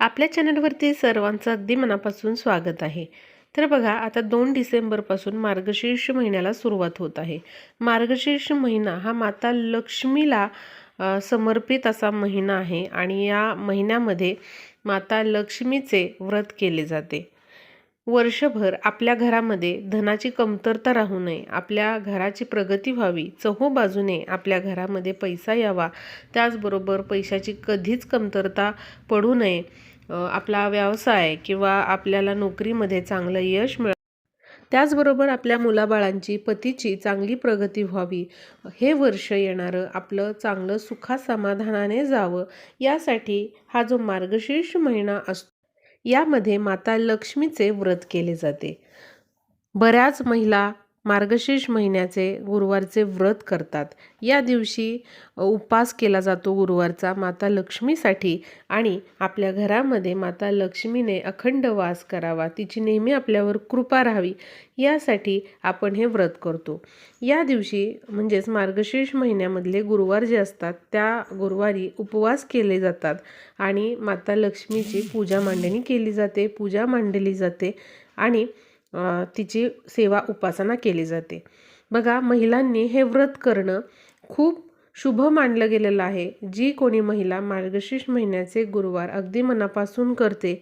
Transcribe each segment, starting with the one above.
आपल्या चॅनलवरती सर्वांचं अगदी मनापासून स्वागत आहे. तर बघा आता दोन डिसेंबरपासून मार्गशीर्ष महिन्याला सुरुवात होत आहे. मार्गशीर्ष महिना हा माता लक्ष्मीला समर्पित असा महिना आहे आणि या महिन्यामध्ये माता लक्ष्मीचे व्रत केले जाते. वर्षभर आपल्या घरामध्ये धनाची कमतरता राहू नये आपल्या घराची प्रगती व्हावी चहो बाजूने आपल्या घरामध्ये पैसा यावा त्याचबरोबर पैशाची कधीच कमतरता पडू नये. आपला व्यवसाय किंवा आपल्याला नोकरीमध्ये चांगलं यश मिळ त्याचबरोबर आपल्या मुलाबाळांची पतीची चांगली प्रगती व्हावी. हे वर्ष येणारं आपलं चांगलं सुखासमाधानाने जावं यासाठी हा जो मार्गशीर्ष महिना असतो यामध्ये माता लक्ष्मीचे व्रत केले जाते. बऱ्याच महिला मार्गशीर्ष महिन्याचे गुरुवारचे व्रत करतात. या दिवशी उपवास केला जातो गुरुवारचा माता लक्ष्मीसाठी आणि आपल्या घरामध्ये माता लक्ष्मीने अखंड वास करावा. तिची नेहमी आपल्यावर कृपा राहावी. यासाठी आपण हे व्रत करतो. या दिवशी म्हणजेच मार्गशीर्ष महिन्यामधले गुरुवार जे असतात त्या गुरुवारी उपवास केले जातात आणि माता लक्ष्मीची पूजा मांडणी केली जाते पूजा मांडली जाते आणि तिची सेवा उपासना केली जाते. बघा महिलांनी हे व्रत करणं खूप शुभ मानलं गेलेलं आहे. जी कोणी महिला मार्गशीर्ष महिन्याचे गुरुवार अगदी मनापासून करते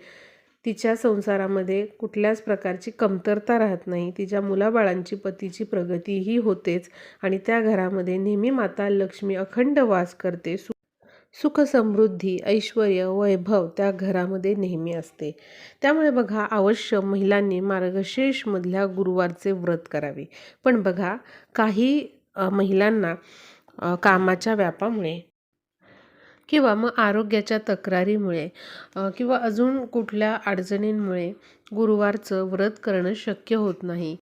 तिच्या संसारामध्ये कुठल्याच प्रकारची कमतरता राहत नाही. तिच्या मुलाबाळांची पतीची प्रगतीही होतेच आणि त्या घरामध्ये नेहमी माता लक्ष्मी अखंड वास करते. सुखसमृद्धी सुख समृद्धी ऐश्वर वैभव त्या घरामध्ये नेहमी असते. त्यामुळे बघा अवश्य महिलांनी मार्गशीर्षमधल्या गुरुवारचे व्रत करावे. पण बघा काही महिलांना कामाच्या व्यापामुळे किंवा मग आरोग्याच्या तक्रारीमुळे किंवा अजून कुठल्या अडचणींमुळे गुरुवारचं व्रत करणं शक्य होत नाही.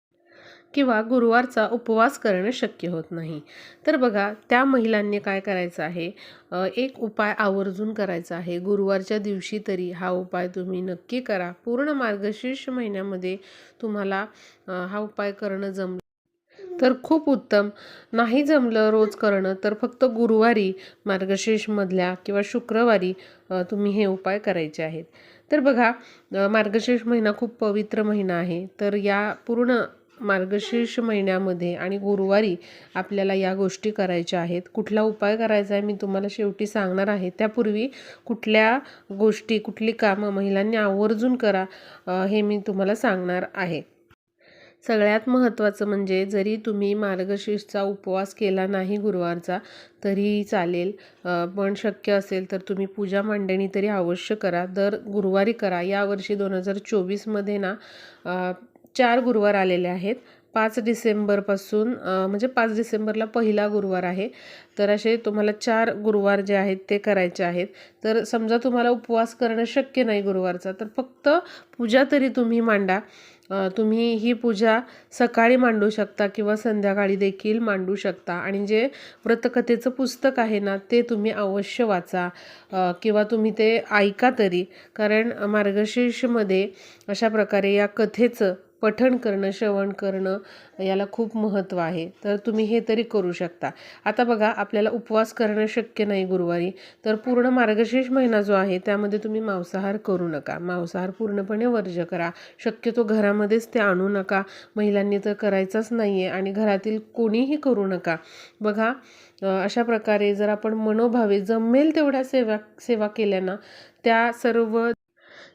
किंवा गुरुवारचा उपवास करणं शक्य होत नाही. तर बघा त्या महिलांनी काय करायचं आहे? एक उपाय आवर्जून करायचा आहे. गुरुवारच्या दिवशी तरी हा उपाय तुम्ही नक्की करा. पूर्ण मार्गशीर्ष महिन्यामध्ये तुम्हाला हा उपाय करणं जमलं. तर खूप उत्तम. नाही जमलं रोज करणं तर फक्त गुरुवारी मार्गशीर्षमधल्या किंवा शुक्रवारी तुम्ही हे उपाय करायचे आहेत. तर बघा मार्गशीर्ष महिना खूप पवित्र महिना आहे. तर या पूर्ण मार्गशीर्ष महिन्यामध्ये आणि गुरुवारी आपल्याला या गोष्टी करायच्या आहेत. कुठला उपाय करायचा आहे मी तुम्हाला शेवटी सांगणार आहे. त्यापूर्वी कुठल्या गोष्टी कुठली कामं महिलांनी आवर्जून करा हे मी तुम्हाला सांगणार आहे. सगळ्यात महत्त्वाचं म्हणजे जरी तुम्ही मार्गशीर्षचा उपवास केला नाही गुरुवारचा तरीही चालेल. पण शक्य असेल तर तुम्ही पूजा मांडणी तरी अवश्य करा. दर गुरुवारी करा. यावर्षी दोन हजार चोवीसमध्ये ना चार गुरुवार आलेले आहेत. पाच डिसेंबरपासून म्हणजे पाच डिसेंबरला पहिला गुरुवार आहे. तर असे तुम्हाला चार गुरुवार जे आहेत ते करायचे आहेत. तर समजा तुम्हाला उपवास करणं शक्य नाही गुरुवारचा तर फक्त पूजा तरी तुम्ही मांडा. तुम्ही ही पूजा सकाळी मांडू शकता किंवा संध्याकाळी देखील मांडू शकता. आणि जे व्रतकथेचं पुस्तक आहे ना ते तुम्ही अवश्य वाचा. किंवा तुम्ही ते ऐका तरी. कारण मार्गशीर्षमध्ये अशा प्रकारे या कथेचं पठण करणं श्रवण करणं याला खूप महत्त्व आहे. तर तुम्ही हे तरी करू शकता. आता बघा आपल्याला उपवास करणं शक्य नाही गुरुवारी. तर पूर्ण मार्गशीर्ष महिना जो आहे त्यामध्ये तुम्ही मांसाहार करू नका. मांसाहार पूर्णपणे वर्ज करा. शक्यतो घरामध्येच ते आणू नका. महिलांनी तर करायचंच नाही आहे आणि घरातील कोणीही करू नका. बघा अशा प्रकारे जर आपण मनोभावे जमेल तेवढ्या सेवा सेवा केल्या ना त्या सर्व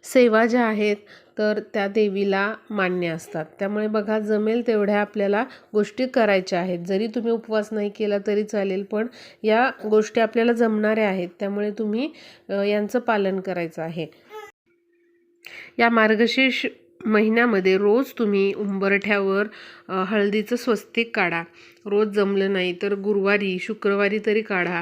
सेवा ज्या आहेत तर त्या देवीला मान्य असतात. त्यामुळे बघा जमेल तेवढ्या आपल्याला गोष्टी करायच्या आहेत. जरी तुम्ही उपवास नाही केला तरी चालेल पण या गोष्टी आपल्याला जमणाऱ्या आहेत. त्यामुळे तुम्ही यांचं पालन करायचं आहे. या मार्गशीर्ष महिन्यामध्ये रोज तुम्ही उंबरठ्यावर हळदीचं स्वस्तिक काढा. रोज जमलं नाही तर गुरुवारी शुक्रवारी तरी काढा.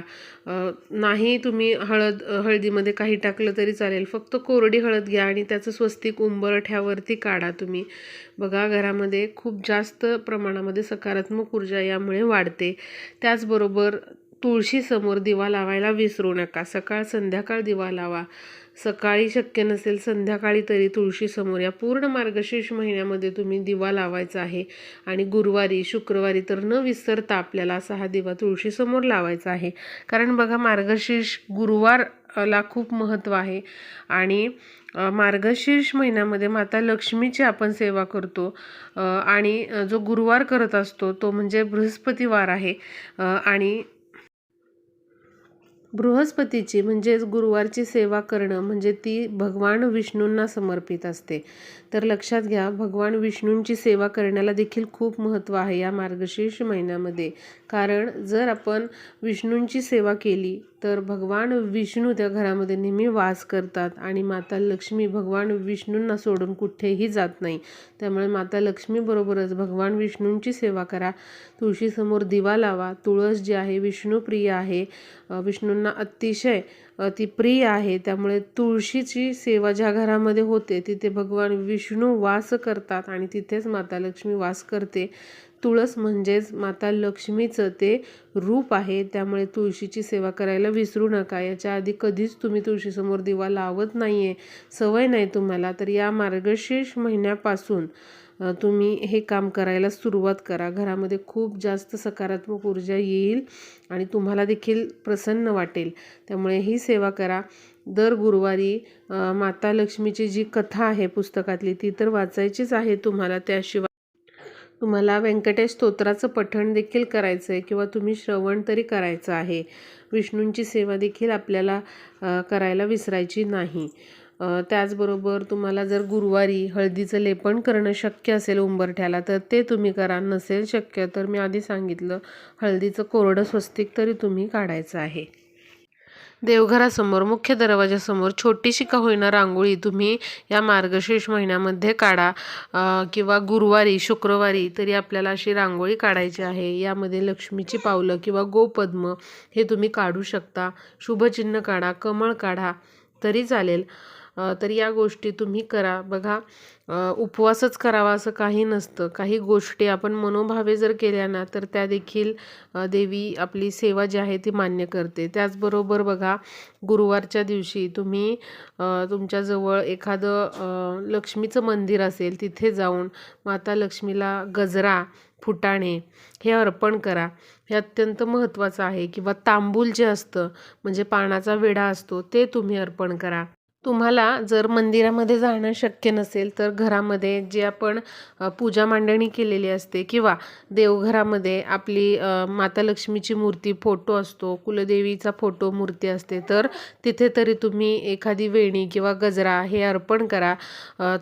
नाही तुम्ही हळद हळदीमध्ये काही टाकलं तरी चालेल. फक्त कोरडी हळद घ्या आणि त्याचं स्वस्तिक उंबरठ्यावरती काढा तुम्ही. बघा घरामध्ये खूप जास्त प्रमाणामध्ये सकारात्मक ऊर्जा यामुळे वाढते. त्याचबरोबर तुळशीसमोर दिवा लावायला विसरू नका. सकाळ संध्याकाळ दिवा लावा. सकाळी शक्य नसेल संध्याकाळी तरी तुळशीसमोर या पूर्ण मार्गशीर्ष महिन्यामध्ये तुम्ही दिवा लावायचा आहे. आणि गुरुवारी शुक्रवारी तर न विसरता आपल्याला असा हा दिवा तुळशीसमोर लावायचा आहे. कारण बघा मार्गशीर्ष गुरुवारला खूप महत्त्व आहे. आणि मार्गशीर्ष महिन्यामध्ये माता लक्ष्मीची आपण सेवा करतो. आणि जो गुरुवार करत असतो तो म्हणजे बृहस्पतिवार आहे. आणि बृहस्पतीची म्हणजेच गुरुवारची सेवा करणं म्हणजे ती भगवान विष्णूंना समर्पित असते. तर लक्षात घ्या भगवान विष्णूंची सेवा करण्याला देखील खूप महत्त्व आहे या मार्गशीर्ष महिन्यामध्ये. कारण जर आपण विष्णूंची सेवा केली तर भगवान विष्णू त्या घरामध्ये नेहमी वास करतात आणि माता लक्ष्मी भगवान विष्णूंना सोडून कुठेही जात नाही. त्यामुळे माता लक्ष्मीबरोबरच भगवान विष्णूंची सेवा करा. तुळशीसमोर दिवा लावा. तुळस जी आहे विष्णुप्रिय आहे. विष्णूंना अतिशय ती प्रिय आहे. त्यामुळे तुळशीची सेवा ज्या घरामध्ये होते तिथे भगवान विष्णू वास करतात आणि तिथेच माता लक्ष्मी वास करते. तुळस म्हणजेच माता लक्ष्मीचं ते रूप आहे. त्यामुळे तुळशीची सेवा करायला विसरू नका. याच्या आधी कधीच तुम्ही तुळशीसमोर दिवा लावत नाही आहे सवय नाही तुम्हाला. तर या मार्गशीर्ष महिन्यापासून तुम्ही हे काम करायला सुरुवात करा. घरामध्ये खूप जास्त सकारात्मक ऊर्जा येईल आणि तुम्हाला देखील प्रसन्न वाटेल. त्यामुळे ही सेवा करा. दर गुरुवारी माता लक्ष्मीची जी कथा आहे पुस्तकातली ती तर वाचायचीच आहे तुम्हाला. त्याशिवाय तुम्हाला व्यंकटेश स्तोत्राचं पठण देखील करायचं आहे किंवा तुम्ही श्रवण तरी करायचं आहे. विष्णूंची सेवा देखील आपल्याला करायला विसरायची नाही. त्याचबरोबर तुम्हाला जर गुरुवारी हळदीचं लेपन करणं शक्य असेल उंबरठ्याला तर ते तुम्ही करा. नसेल शक्य तर मी आधी सांगितलं हळदीचं कोरडं स्वस्तिक तरी तुम्ही काढायचं आहे. देवघरासमोर मुख्य दरवाजासमोर छोटीशी का होईना रांगोळी तुम्ही या मार्गशीर्ष महिन्यामध्ये काढा. किंवा गुरुवारी शुक्रवारी तरी आपल्याला अशी रांगोळी काढायची आहे. यामध्ये लक्ष्मीची पावलं किंवा गोपद्म हे तुम्ही काढू शकता. शुभचिन्ह काढा कमळ काढा तरी चालेल. तर या गोष्टी तुम्ही करा. बघा उपवासच करावा असं काही नसतं. काही गोष्टी आपण मनोभावे जर केल्या ना तर त्या देखील देवी आपली सेवा जी आहे ती मान्य करते. त्याचबरोबर बघा गुरुवारच्या दिवशी तुम्ही तुमच्याजवळ एखादं लक्ष्मीचं मंदिर असेल तिथे जाऊन माता लक्ष्मीला गजरा फुटाणे हे अर्पण करा. हे अत्यंत महत्त्वाचं आहे. किंवा तांबूल जे असतं म्हणजे पानाचा वेढा असतो ते तुम्ही अर्पण करा. तुम्हाला जर मंदिरामध्ये जाणं शक्य नसेल तर घरामध्ये जे आपण पूजा मांडणी केलेली असते किंवा देवघरामध्ये आपली माता लक्ष्मीची मूर्ती फोटो असतो कुलदेवीचा फोटो मूर्ती असते तर तिथे तरी तुम्ही एखादी वेणी किंवा गजरा हे अर्पण करा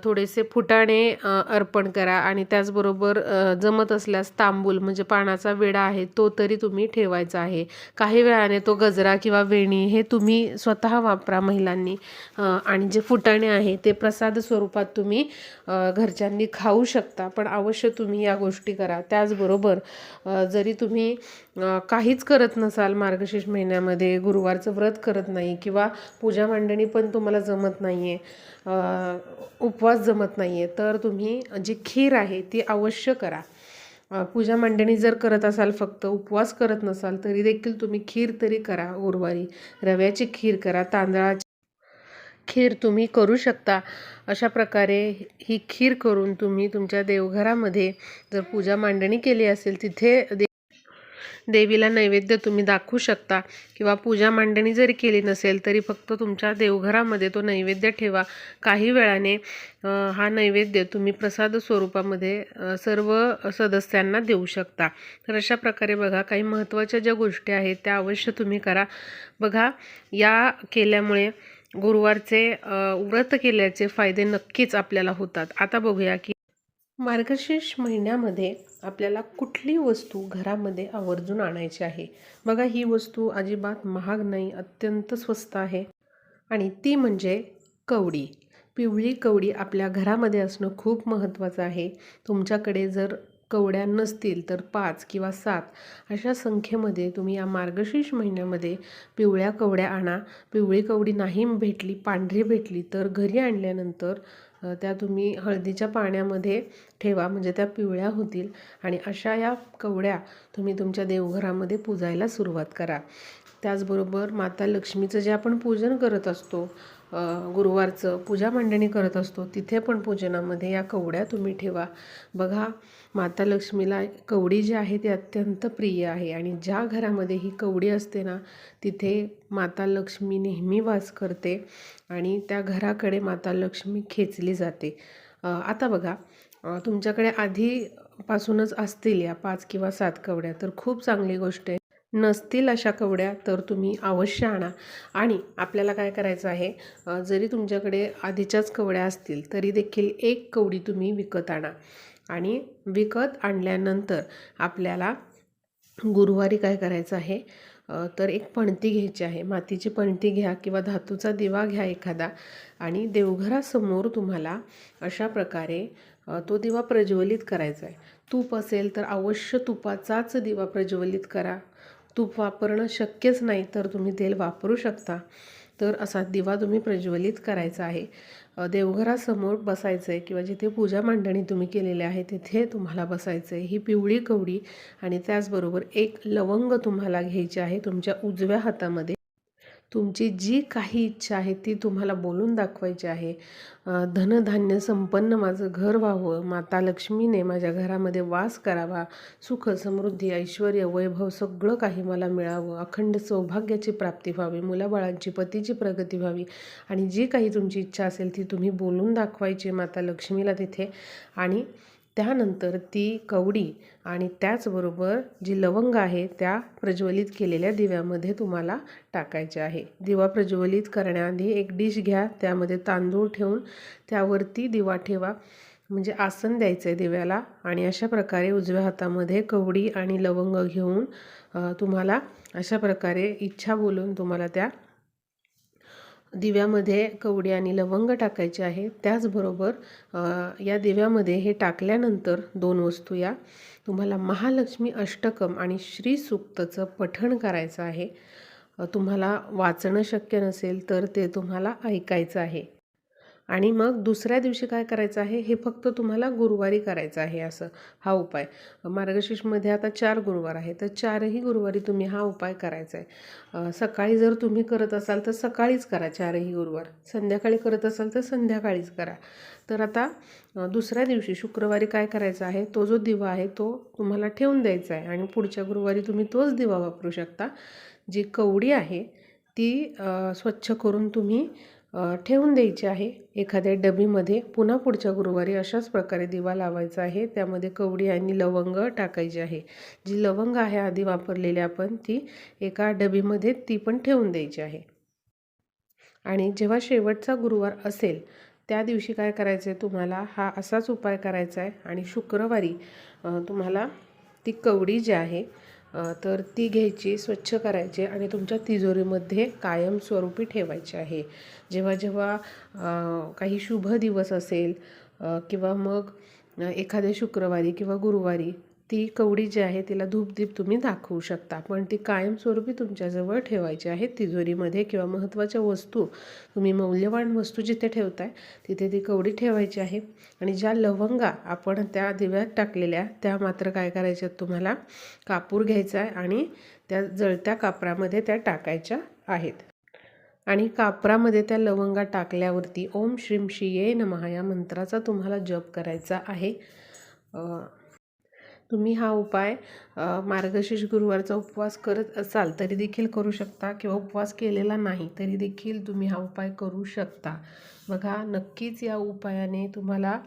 थोडेसे फुटाणे अर्पण करा आणि त्याचबरोबर जमत असल्यास तांबूल म्हणजे पानाचा वेडा आहे तो तरी तुम्ही ठेवायचा आहे. काही वेळाने तो गजरा किंवा वेणी हे तुम्ही स्वतः वापरा महिलांनी. आणि जे फुटाणे आहे ते प्रसाद स्वरूपात तुम्ही घरच्यांनी खाऊ शकता. पण अवश्य तुम्ही या गोष्टी करा. त्याचबरोबर जरी तुम्ही काहीच करत नसाल मार्गशीर्ष महिन्यामध्ये गुरुवारचं व्रत करत नाही किंवा पूजा मांडणी पण तुम्हाला जमत नाही आहे उपवास जमत नाही आहे तर तुम्ही जी खीर आहे ती अवश्य करा. पूजा मांडणी जर करत असाल फक्त उपवास करत नसाल तरी देखील तुम्ही खीर तरी करा गुरुवारी रव्याची खीर करा तांदळाची खीर तुम्ही करू शकता. अशा प्रकारे ही खीर करून तुम्ही तुमच्या देवघरामध्ये जर पूजा मांडणी केली असेल तिथे दे देवीला नैवेद्य तुम्ही दाखवू शकता. किंवा पूजा मांडणी जरी केली नसेल तरी फक्त तुमच्या देवघरामध्ये तो नैवेद्य ठेवा. काही वेळाने हा नैवेद्य तुम्ही प्रसाद स्वरूपामध्ये सर्व सदस्यांना देऊ शकता. तर अशा प्रकारे बघा काही महत्त्वाच्या ज्या गोष्टी आहेत त्या अवश्य तुम्ही करा. बघा या केल्यामुळे गुरुवारचे व्रत केल्याचे फायदे नक्कीच आपल्याला होतात. आता बघूया की मार्गशीर्ष महिन्यामध्ये आपल्याला कुठली वस्तू घरामध्ये आवर्जून आणायची आहे? बघा ही वस्तू अजिबात महाग नाही अत्यंत स्वस्त आहे. आणि ती म्हणजे कवडी. पिवळी कवडी आपल्या घरामध्ये असणं खूप महत्त्वाचं आहे. तुमच्याकडे जर कवड्या नसतील तर पाच किंवा सात अशा संख्येमध्ये तुम्ही या मार्गशीर्ष महिन्यामध्ये पिवळ्या कवड्या आणा. पिवळी कवडी नाही भेटली पांढरी भेटली तर घरी आणल्यानंतर त्या तुम्ही हळदीच्या पाण्यामध्ये ठेवा म्हणजे त्या पिवळ्या होतील. आणि अशा या कवड्या तुम्ही तुमच्या देवघरामध्ये पूजायला सुरुवात करा. त्याचबरोबर माता लक्ष्मीचं जे आपण पूजन करत असतो गुरुवारचं पूजा मांडणी करत असतो तिथे पण पूजनामध्ये या कवड्या तुम्ही ठेवा. बघा माता लक्ष्मीला कवडी जी आहे ती अत्यंत प्रिय आहे आणि ज्या घरामध्ये ही कवडी असते ना तिथे माता लक्ष्मी नेहमी वास करते आणि त्या घराकडे माता लक्ष्मी खेचली जाते. आता बघा तुमच्याकडे आधीपासूनच असतील या पाच किंवा सात कवड्या तर खूप चांगली गोष्ट आहे. नसतील अशा कवड्या तर तुम्ही अवश्य आणा. आणि आपल्याला काय करायचं आहे जरी तुमच्याकडे आधीच्याच कवड्या असतील तरी देखील एक कवडी तुम्ही विकत आणा. आणि विकत आणल्यानंतर आपल्याला गुरुवारी काय करायचं आहे तर एक पणती घ्यायची आहे. मातीची पणती घ्या किंवा धातूचा दिवा घ्या एखादा आणि देवघरासमोर तुम्हाला अशा प्रकारे तो दिवा प्रज्वलित करायचा आहे. तूप असेल तर अवश्य तुपाचाच दिवा प्रज्वलित करा. तूप वापरणं शक्यच नाही तर तुम्ही तेल वापरू शकता. तर असा दिवा तुम्ही प्रज्वलित करायचा आहे. देवघरासमोर बसायचं आहे किंवा जिथे पूजा मांडणी तुम्ही केलेली आहे तिथे तुम्हाला बसायचं आहे ही पिवळी कवडी आणि त्याचबरोबर एक लवंग तुम्हाला घ्यायची आहे तुमच्या उजव्या हातामध्ये. तुमची जी काही इच्छा आहे ती तुम्हाला बोलून दाखवायची आहे. धनधान्य संपन्न माझं घर व्हावं माता लक्ष्मीने माझ्या घरामध्ये वास करावा सुख समृद्धी ऐश्वर वैभव सगळं काही मला मिळावं अखंड सौभाग्याची प्राप्ती व्हावी मुलाबाळांची पतीची प्रगती व्हावी आणि जी काही तुमची इच्छा असेल ती तुम्ही बोलून दाखवायची माता लक्ष्मीला तिथे. आणि त्यानंतर ती कवडी आणि त्याचबरोबर जी लवंग आहे त्या प्रज्वलित केलेल्या दिव्यामध्ये तुम्हाला टाकायचे आहे. दिवा प्रज्वलित करण्याआधी एक डिश घ्या त्यामध्ये तांदूळ ठेवून त्यावरती दिवा ठेवा. म्हणजे आसन द्यायचं आहे दिव्याला आणि अशा प्रकारे उजव्या हातामध्ये कवडी आणि लवंग घेऊन तुम्हाला अशा प्रकारे इच्छा बोलून तुम्हाला त्या दिव्यामध्ये कवडी आणि लवंग टाकायचे आहे. त्याचबरोबर या दिव्यामध्ये हे टाकल्यानंतर दोन वस्तू या. तुम्हाला महालक्ष्मी अष्टकम आणि श्रीसूक्तचं पठण करायचं आहे. तुम्हाला वाचणं शक्य नसेल तर ते तुम्हाला ऐकायचं आहे. आणि मग दुसऱ्या दिवशी काय करायचं आहे? हे फक्त तुम्हाला गुरुवारी करायचं आहे असं हा उपाय. मार्गशीर्षमध्ये आता चार गुरुवार आहे तर चारही गुरुवारी तुम्ही हा उपाय करायचा आहे. सकाळी जर तुम्ही करत असाल तर सकाळीच करा चारही गुरुवार. संध्याकाळी करत असाल तर संध्याकाळीच करा. तर आता दुसऱ्या दिवशी शुक्रवारी काय करायचं आहे? तो जो दिवा आहे तो तुम्हाला ठेवून द्यायचा आहे आणि पुढच्या गुरुवारी तुम्ही तोच दिवा वापरू शकता. जी कवडी आहे ती स्वच्छ करून तुम्ही ठेवून द्यायची आहे. एखाद्या डबीमध्ये पुन्हा पुढच्या गुरुवारी अशाच प्रकारे दिवा लावायचा आहे. त्यामध्ये कवडी आणि लवंग टाकायची आहे. जी लवंग आहे आधी वापरलेली आपण ती एका डबीमध्ये ती पण ठेवून द्यायची आहे. आणि जेव्हा शेवटचा गुरुवार असेल त्या दिवशी काय करायचं आहे तुम्हाला? हा असाच उपाय करायचा आहे आणि शुक्रवारी तुम्हाला ती कवडी जी आहे तर ती घ्यायची स्वच्छ करायची आणि तुमच्या तिजोरीमध्ये कायमस्वरूपी ठेवायची आहे. जेव्हा जेव्हा काही शुभ दिवस असेल किंवा मग एखाद्या शुक्रवारी किंवा गुरुवारी ती कवडी जी आहे तिला धूपदीप तुम्ही दाखवू शकता. पण ती कायमस्वरूपी तुमच्याजवळ ठेवायची आहे. तिजोरीमध्ये किंवा महत्त्वाच्या वस्तू तुम्ही मौल्यवान वस्तू जिथे ठेवताय तिथे ती कवडी ठेवायची आहे. आणि ज्या लवंगा आपण त्या दिव्यात टाकलेल्या त्या मात्र काय करायच्या तुम्हाला? कापूर घ्यायचा आहे आणि त्या जळत्या कापरामध्ये त्या टाकायच्या आहेत. आणि कापरामध्ये त्या लवंगा टाकल्यावरती ओम श्रीम ये नमहा या मंत्राचा तुम्हाला जप करायचा आहे. तुम्ही हा उपाय मार्गशीर्ष गुरुवारचा उपवास करत असाल तरी देखील करू शकता किंवा उपवास केलेला नाही तरी देखील तुम्ही हा उपाय करू शकता. बघा नक्कीच या उपायाने तुम्हाला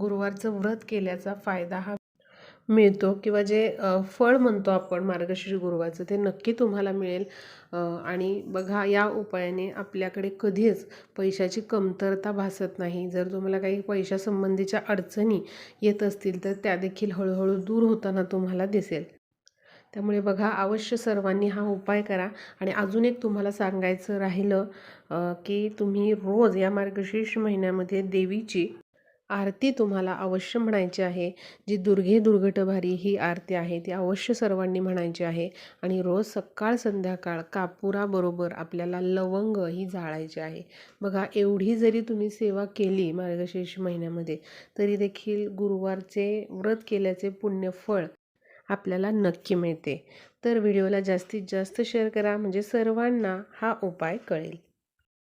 गुरुवारचं व्रत केल्याचा फायदा हा मिळतो किंवा जे फळ म्हणतो आपण मार्गशीर्ष गुरुवाचं ते नक्की तुम्हाला मिळेल. आणि बघा या उपायाने आपल्याकडे कधीच पैशाची कमतरता भासत नाही. जर तुम्हाला काही पैशासंबंधीच्या अडचणी येत असतील तर त्या देखील हळूहळू दूर होताना तुम्हाला दिसेल. त्यामुळे बघा अवश्य सर्वांनी हा उपाय करा. आणि अजून एक तुम्हाला सांगायचं राहिलं की तुम्ही रोज या मार्गशीर्ष महिन्यामध्ये देवीची आरती तुम्हाला अवश्य म्हणायची आहे. जी दुर्गे दुर्घटभारी ही आरती आहे ती अवश्य सर्वांनी म्हणायची आहे. आणि रोज सकाळ संध्याकाळ कापुराबरोबर आपल्याला लवंग ही जाळायची आहे. बघा एवढी जरी तुम्ही सेवा केली मार्गशीर्ष महिन्यामध्ये तरी देखील गुरुवारचे व्रत केल्याचे पुण्यफळ आपल्याला नक्की मिळते. तर व्हिडिओला जास्तीत जास्त शेअर करा म्हणजे सर्वांना हा उपाय कळेल.